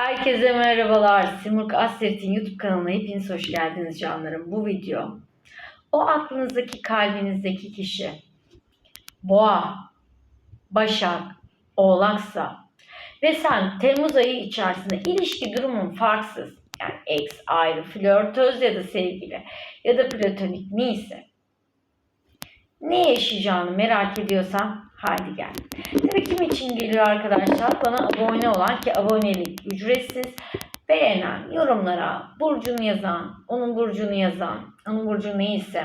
Herkese merhabalar. Simurg Asret'in YouTube kanalına hepiniz hoş geldiniz canlarım. Bu video o aklınızdaki kalbinizdeki kişi boğa, başak, oğlaksa ve sen Temmuz ayı içerisinde ilişki durumun farksız yani ex, ayrı, flörtöz ya da sevgili ya da platonik neyse ne yaşayacağını merak ediyorsan haydi gel. Tabii kim için geliyor arkadaşlar? Bana abone olan ki abonelik ücretsiz. Beğenen, yorumlara burcunu yazan, onun burcunu yazan, onun burcu neyse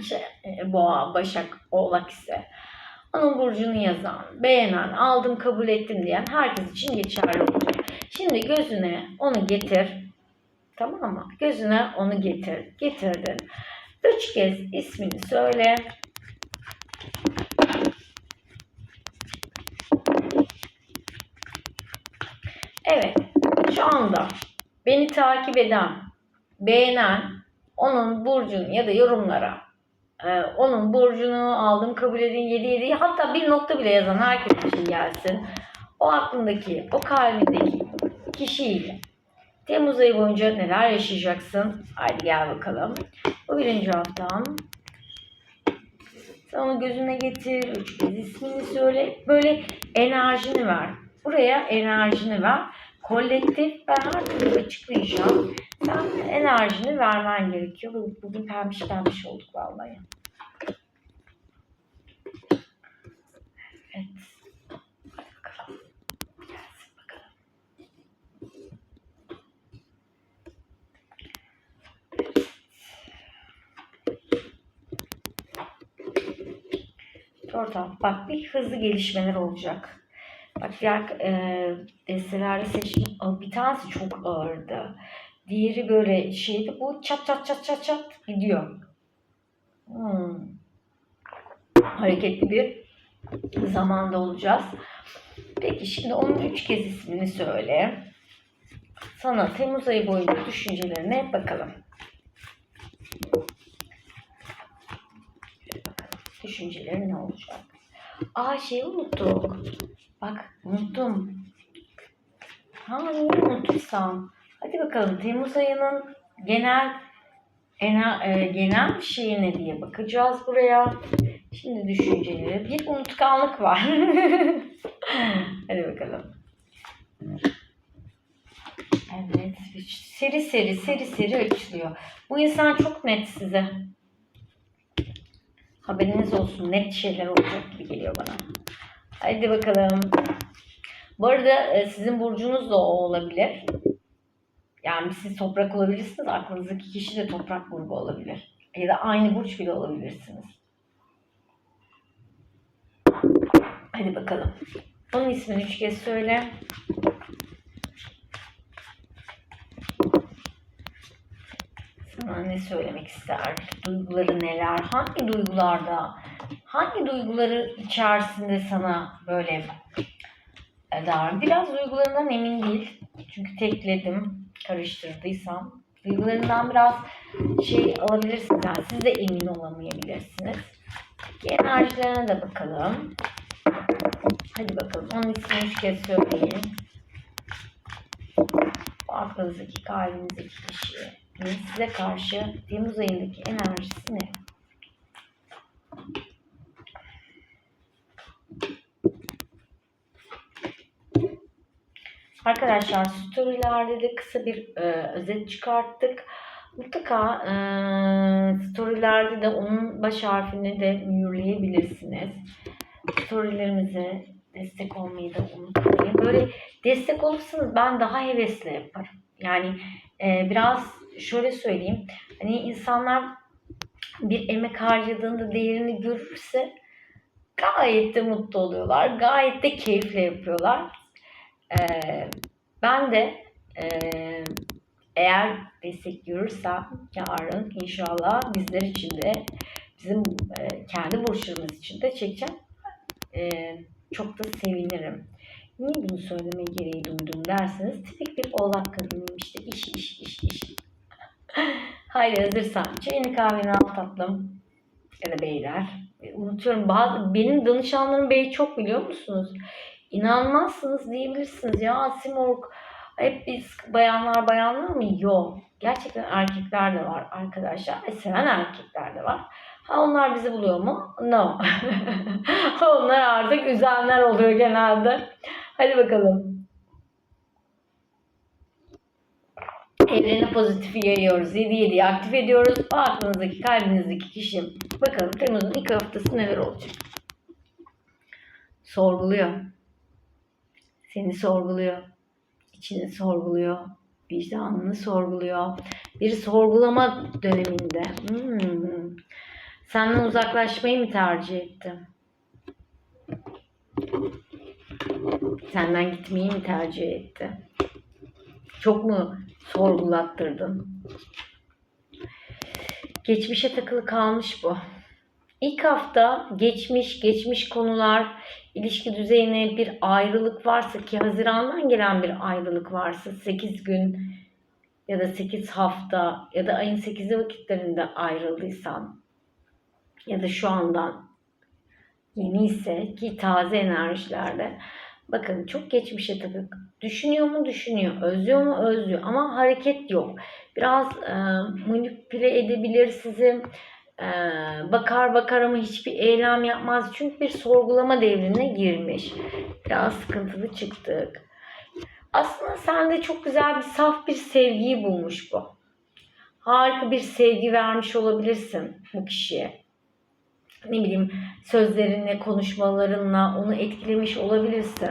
işte e, boğa, başak, oğlak ise onun burcunu yazan, beğenen, aldım kabul ettim diyen herkes için geçerli olacak. Şimdi gözüne onu getir. Tamam mı? Gözüne onu getir. Getirdin. Üç kez ismini söyle. Evet, şu anda beni takip eden, beğenen, onun burcunu ya da yorumlara e, onun burcunu aldım kabul edin 7 7 hatta bir nokta bile yazan herkes için gelsin. O aklındaki, o kalbindeki kişiyle Temmuz ayı boyunca neler yaşayacaksın? Haydi gel bakalım. Bu birinci haftan. Sen onu gözüne getir. Üç kez ismini söyle. Böyle enerjini ver. Buraya enerjini ver. Kolektif ben her türlü açıklayacağım. Sen enerjini vermen gerekiyor. Bu- Bugün pembiş pembiş olduk vallahi. Evet. Bakalım. Gelsin bakalım. Ortam. Bak bir hızlı gelişmeler olacak. Diğer e, destelerde seçim bir tanesi çok ağırdı. Diğeri böyle şeydi. Bu çat çat çat çat çat gidiyor. Hmm. Hareketli bir zamanda olacağız. Peki şimdi onun üç kez ismini söyle. Sana Temmuz ayı boyunca düşüncelerine bakalım. Düşüncelerin ne olacak? Aa şeyi unuttuk. Bak unuttum. Ha niye unuttuysam. Hadi bakalım Temmuz ayının genel ena, e, genel şeyi ne diye bakacağız buraya. Şimdi düşünceleri. Bir unutkanlık var. Hadi bakalım. Evet. Seri seri seri seri açılıyor. Bu insan çok net size. Haberiniz olsun. Net şeyler olacak gibi geliyor bana. Hadi bakalım. Bu arada e, sizin burcunuz da o olabilir. Yani siz toprak olabilirsiniz. Aklınızdaki kişi de toprak grubu olabilir. Ya da aynı burç bile olabilirsiniz. Hadi bakalım. Onun ismini üç kez söyle. Sana ne söylemek ister? Duyguları neler? Hangi duygularda? Hangi duyguları içerisinde sana böyle e, dar? Biraz duygularından emin değil. Çünkü tekledim, karıştırdıysam. Duygularından biraz şey alabilirsiniz. Yani siz de emin olamayabilirsiniz. Enerjilerine de bakalım. Hadi bakalım. Onun ismini üç kez söyleyin. Bu aklınızdaki, kalbinizdeki kişi size karşı Temmuz ayındaki enerjisi ne? Arkadaşlar storylerde de kısa bir e, özet çıkarttık. Mutlaka e, storylerde de onun baş harfini de mühürleyebilirsiniz. Storylerimize destek olmayı da unutmayın. Böyle destek olursanız ben daha hevesle yaparım. Yani e, biraz şöyle söyleyeyim. Hani insanlar bir emek harcadığında değerini görürse gayet de mutlu oluyorlar. Gayet de keyifle yapıyorlar. Ee, ben de e, eğer destek görürsem yarın inşallah bizler için de bizim e, kendi burçlarımız için de çekeceğim. E, çok da sevinirim. Niye bunu söyleme gereği duydum derseniz tipik bir oğlak kadınıyım işte iş iş iş iş. Haydi hazırsan çayını kahveni al tatlım. Ya da beyler. E, unutuyorum bazı benim danışanlarım bey çok biliyor musunuz? İnanmazsınız diyebilirsiniz ya Simorg Hep biz bayanlar bayanlar mı? Yok. Gerçekten erkekler de var arkadaşlar. Ve seven erkekler de var. Ha onlar bizi buluyor mu? No. onlar artık üzenler oluyor genelde. Hadi bakalım. Evrene pozitifi yayıyoruz. 7 7'yi aktif ediyoruz. O aklınızdaki, kalbinizdeki kişi. Bakalım Temmuz'un ilk haftası neler olacak? Sorguluyor. Seni sorguluyor. İçini sorguluyor. Vicdanını sorguluyor. Bir sorgulama döneminde. Hmm. Senden uzaklaşmayı mı tercih etti? Senden gitmeyi mi tercih etti? Çok mu sorgulattırdın? Geçmişe takılı kalmış bu. İlk hafta geçmiş, geçmiş konular, ilişki düzeyine bir ayrılık varsa ki Haziran'dan gelen bir ayrılık varsa 8 gün ya da 8 hafta ya da ayın 8'i vakitlerinde ayrıldıysan ya da şu andan yeni ise ki taze enerjilerde bakın çok geçmişe tabii düşünüyor mu? Düşünüyor. Özlüyor mu? Özlüyor. Ama hareket yok. Biraz e, manipüle edebilir sizi bakar bakar ama hiçbir eylem yapmaz çünkü bir sorgulama devrine girmiş biraz sıkıntılı çıktık aslında sende çok güzel bir saf bir sevgiyi bulmuş bu harika bir sevgi vermiş olabilirsin bu kişiye ne bileyim sözlerinle, konuşmalarınla onu etkilemiş olabilirsin.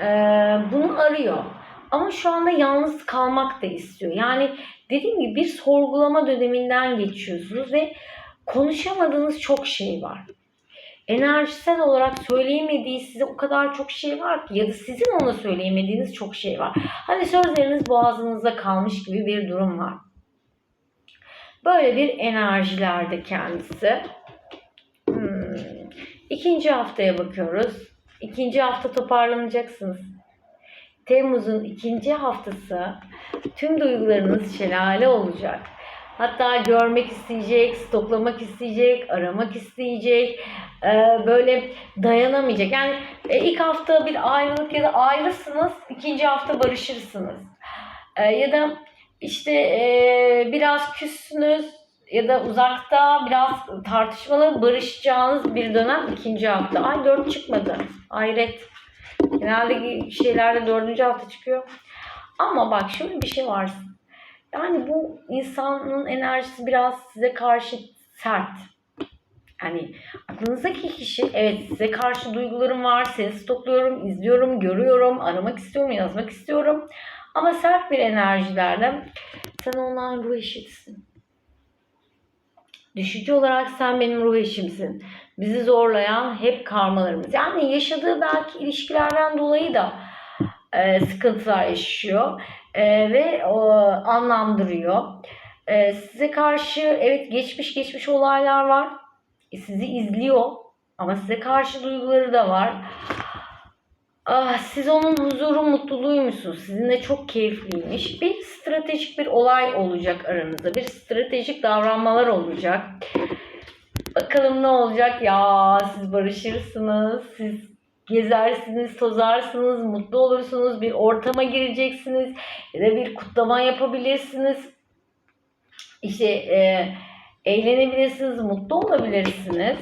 Ee, bunu arıyor. Ama şu anda yalnız kalmak da istiyor. Yani dediğim gibi bir sorgulama döneminden geçiyorsunuz ve konuşamadığınız çok şey var. Enerjisel olarak söyleyemediği size o kadar çok şey var ki ya da sizin ona söyleyemediğiniz çok şey var. Hani sözleriniz boğazınızda kalmış gibi bir durum var. Böyle bir enerjilerde kendisi. Hmm. İkinci haftaya bakıyoruz. İkinci hafta toparlanacaksınız. Temmuz'un ikinci haftası tüm duygularınız şelale olacak. Hatta görmek isteyecek, stoklamak isteyecek, aramak isteyecek, ee, böyle dayanamayacak. Yani e, ilk hafta bir ayrılık ya da ayrısınız, ikinci hafta barışırsınız. Ee, ya da işte e, biraz küssünüz, ya da uzakta biraz tartışmalı barışacağınız bir dönem ikinci hafta. Ay dört çıkmadı. Hayret. Genelde şeylerde dördüncü hafta çıkıyor. Ama bak şöyle bir şey var. Yani bu insanın enerjisi biraz size karşı sert. Yani aklınızdaki kişi evet size karşı duygularım var. Seni stokluyorum, izliyorum, görüyorum, aramak istiyorum, yazmak istiyorum. Ama sert bir enerjilerle sen onların ruh eşitsin. Düşücü olarak sen benim ruh eşimsin. Bizi zorlayan hep karmalarımız. Yani yaşadığı belki ilişkilerden dolayı da e, sıkıntılar yaşıyor e, ve o, anlamdırıyor. E, size karşı evet geçmiş geçmiş olaylar var. E, sizi izliyor ama size karşı duyguları da var. Ah, siz onun huzuru, mutluluğuymuşsunuz. Sizinle çok keyifliymiş. Bir stratejik bir olay olacak aranızda. Bir stratejik davranmalar olacak. Bakalım ne olacak? Ya siz barışırsınız. Siz gezersiniz, tozarsınız, mutlu olursunuz. Bir ortama gireceksiniz. Ya da bir kutlama yapabilirsiniz. İşte e, eğlenebilirsiniz, mutlu olabilirsiniz.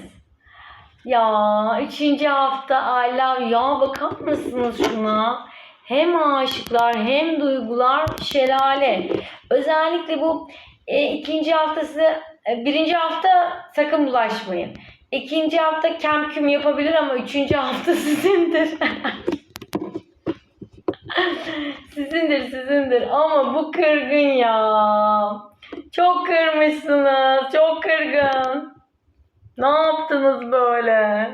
Ya üçüncü hafta I love ya bakar mısınız şuna? Hem aşıklar hem duygular şelale. Özellikle bu e, ikinci haftası e, birinci hafta sakın bulaşmayın. İkinci hafta kem küm yapabilir ama üçüncü hafta sizindir. sizindir sizindir ama bu kırgın ya. Çok kırmışsınız. Çok kırgın. Ne yaptınız böyle?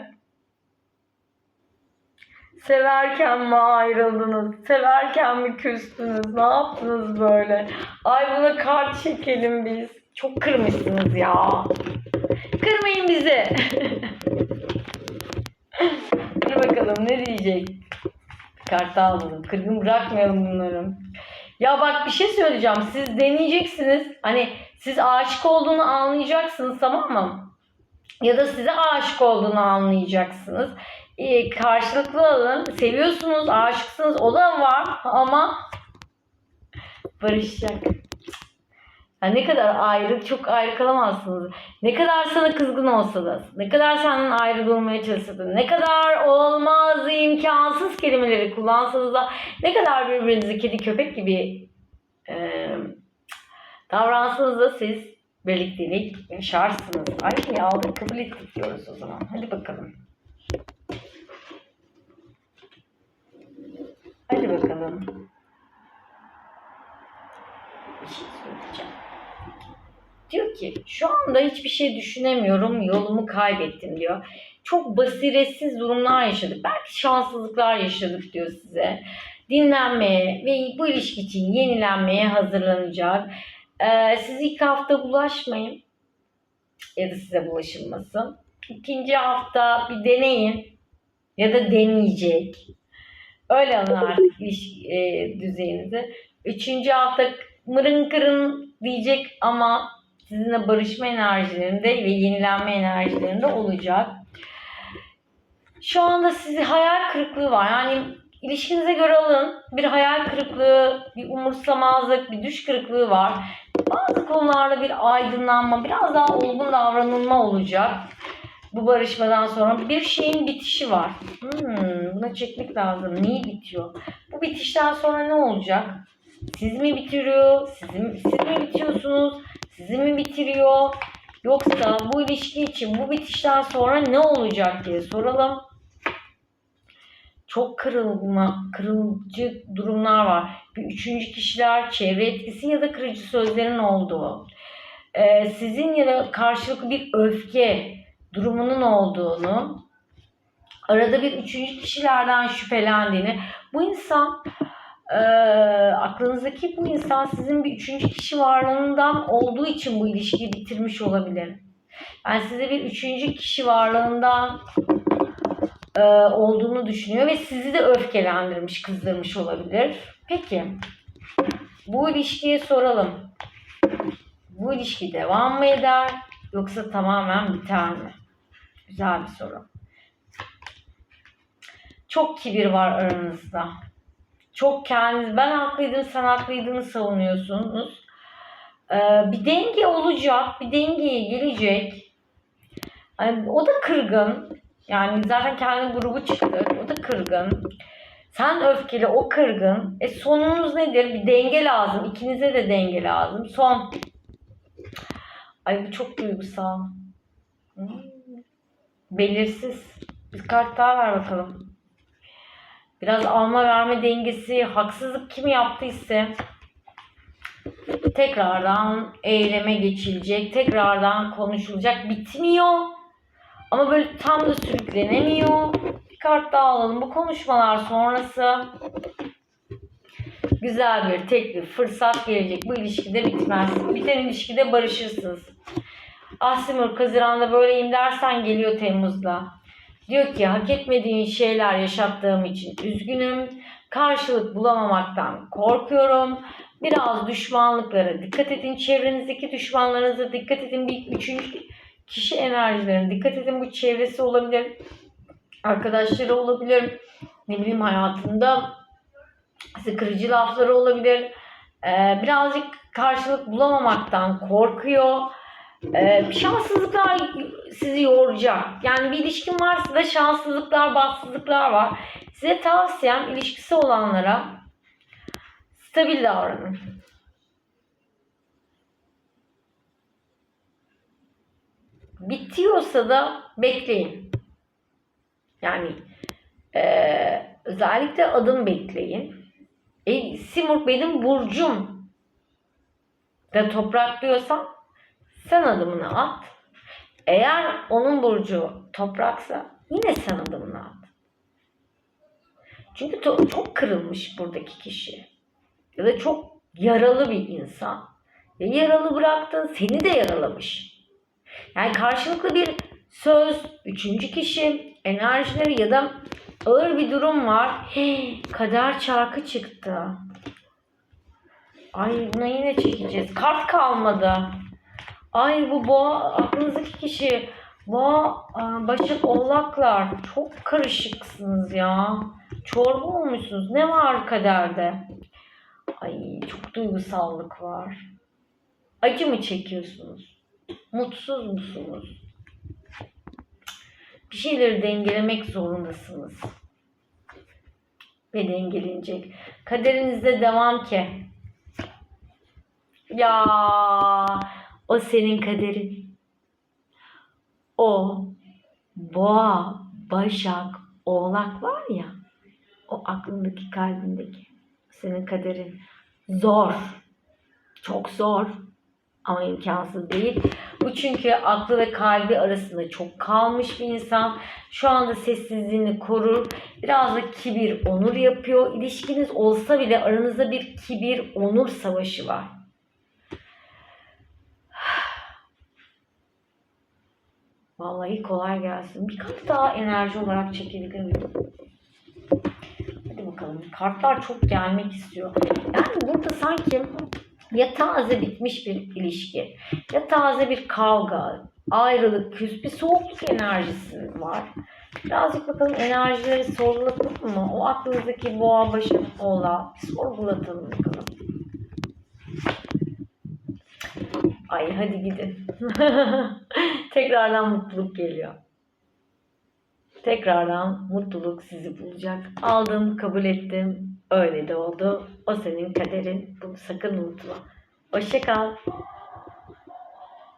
Severken mi ayrıldınız? Severken mi küstünüz? Ne yaptınız böyle? Ay buna kart çekelim biz. Çok kırmışsınız ya. Kırmayın bizi. Dur bakalım ne diyecek? Kart daha alalım. Kırgın bırakmayalım bunları. Ya bak bir şey söyleyeceğim. Siz deneyeceksiniz. Hani siz aşık olduğunu anlayacaksınız tamam mı? ya da size aşık olduğunu anlayacaksınız. Ee, karşılıklı alın. Seviyorsunuz, aşıksınız. O da var ama Barışacak. Ya ne kadar ayrı, çok ayrı kalamazsınız. Ne kadar sana kızgın olsa ne kadar senden ayrı durmaya çalışsa ne kadar olmaz, imkansız kelimeleri kullansanız da, ne kadar birbirinizi kedi köpek gibi e, davransanız da siz birliktelik yaşarsınız. Ay aldık kabul ettik diyoruz o zaman. Hadi bakalım. Hadi bakalım. Diyor ki şu anda hiçbir şey düşünemiyorum yolumu kaybettim diyor. Çok basiretsiz durumlar yaşadık. Belki şanssızlıklar yaşadık diyor size. Dinlenmeye ve bu ilişki için yenilenmeye hazırlanacak. Ee, siz ilk hafta bulaşmayın. Ya da size bulaşılmasın. İkinci hafta bir deneyin. Ya da deneyecek. Öyle alın artık ilişki e, düzeyinizi. Üçüncü hafta mırın kırın diyecek ama sizinle barışma enerjilerinde ve yenilenme enerjilerinde olacak. Şu anda sizi hayal kırıklığı var. Yani ilişkinize göre alın. Bir hayal kırıklığı, bir umursamazlık, bir düş kırıklığı var. Bazı konularda bir aydınlanma, biraz daha olgun davranılma olacak. Bu barışmadan sonra bir şeyin bitişi var. Hmm, buna çekmek lazım. Niye bitiyor? Bu bitişten sonra ne olacak? Siz mi bitiriyor? Siz mi, siz mi bitiyorsunuz? Sizi mi bitiriyor? Yoksa bu ilişki için bu bitişten sonra ne olacak diye soralım. Çok kırılma, kırıcı durumlar var. Bir üçüncü kişiler, çevre etkisi ya da kırıcı sözlerin olduğu. Ee, sizin ya da karşılıklı bir öfke durumunun olduğunu, arada bir üçüncü kişilerden şüphelendiğini, bu insan e, aklınızdaki bu insan sizin bir üçüncü kişi varlığından olduğu için bu ilişkiyi bitirmiş olabilir. Yani size bir üçüncü kişi varlığından e, olduğunu düşünüyor ve sizi de öfkelendirmiş, kızdırmış olabilir. Peki, bu ilişkiye soralım. Bu ilişki devam mı eder yoksa tamamen biter mi? Güzel bir soru. Çok kibir var aranızda çok kendiniz ben haklıydım sen haklıydın savunuyorsunuz. Ee, bir denge olacak, bir dengeye gelecek. Yani o da kırgın. Yani zaten kendi grubu çıktı. O da kırgın. Sen öfkeli, o kırgın. E sonunuz nedir? Bir denge lazım. İkinize de denge lazım. Son. Ay bu çok duygusal. Hmm. Belirsiz. Bir kart daha ver bakalım. Biraz alma verme dengesi, haksızlık kim yaptıysa tekrardan eyleme geçilecek, tekrardan konuşulacak. Bitmiyor. Ama böyle tam da sürüklenemiyor. Bir kart daha alalım. Bu konuşmalar sonrası güzel bir teklif, fırsat gelecek. Bu ilişkide bitmez. Biten ilişkide barışırsınız. Asimur Haziran'da böyleyim dersen geliyor Temmuz'da. Diyor ki hak etmediğin şeyler yaşattığım için üzgünüm. Karşılık bulamamaktan korkuyorum. Biraz düşmanlıklara dikkat edin. Çevrenizdeki düşmanlarınıza dikkat edin. Bir üçüncü kişi enerjilerine dikkat edin. Bu çevresi olabilir. Arkadaşları olabilir. Ne bileyim hayatında sıkıcı lafları olabilir. Ee, birazcık karşılık bulamamaktan korkuyor ee, şanssızlıklar sizi yoracak. Yani bir ilişkin varsa da şanssızlıklar, bahtsızlıklar var. Size tavsiyem ilişkisi olanlara stabil davranın. Bitiyorsa da bekleyin. Yani e, özellikle adım bekleyin. E, Simurg benim burcum da toprak diyorsam sen adımını at. Eğer onun burcu topraksa yine sen adımını at. Çünkü to- çok kırılmış buradaki kişi. Ya da çok yaralı bir insan. Ya yaralı bıraktın seni de yaralamış. Yani karşılıklı bir söz, üçüncü kişi, enerjileri ya da ağır bir durum var. Hey, kader çarkı çıktı. Ay buna yine çekeceğiz. Kart kalmadı. Ay bu boğa aklınızdaki kişi boğa başak oğlaklar çok karışıksınız ya. Çorba olmuşsunuz. Ne var kaderde? Ay çok duygusallık var. Acı mı çekiyorsunuz? Mutsuz musunuz? Bir şeyleri dengelemek zorundasınız. Ve dengelenecek. Kaderinizde devam ki. Ya o senin kaderin. O boğa, başak, oğlak var ya. O aklındaki kalbindeki. Senin kaderin. Zor. Çok zor. Ama imkansız değil. Bu çünkü aklı ve kalbi arasında çok kalmış bir insan. Şu anda sessizliğini korur. Biraz da kibir, onur yapıyor. İlişkiniz olsa bile aranızda bir kibir, onur savaşı var. Vallahi kolay gelsin. Bir kat daha enerji olarak çekebilir miyim? Hadi bakalım. Kartlar çok gelmek istiyor. Yani burada sanki ya taze bitmiş bir ilişki, ya taze bir kavga, ayrılık, küs, bir soğukluk enerjisi var. Birazcık bakalım enerjileri sorgulatalım mı? O aklınızdaki boğa başı oğla sorgulatalım bakalım. Ay hadi gidin. Tekrardan mutluluk geliyor. Tekrardan mutluluk sizi bulacak. Aldım, kabul ettim. Öyle de oldu. O senin kaderin. Bunu sakın unutma. Hoşça kal.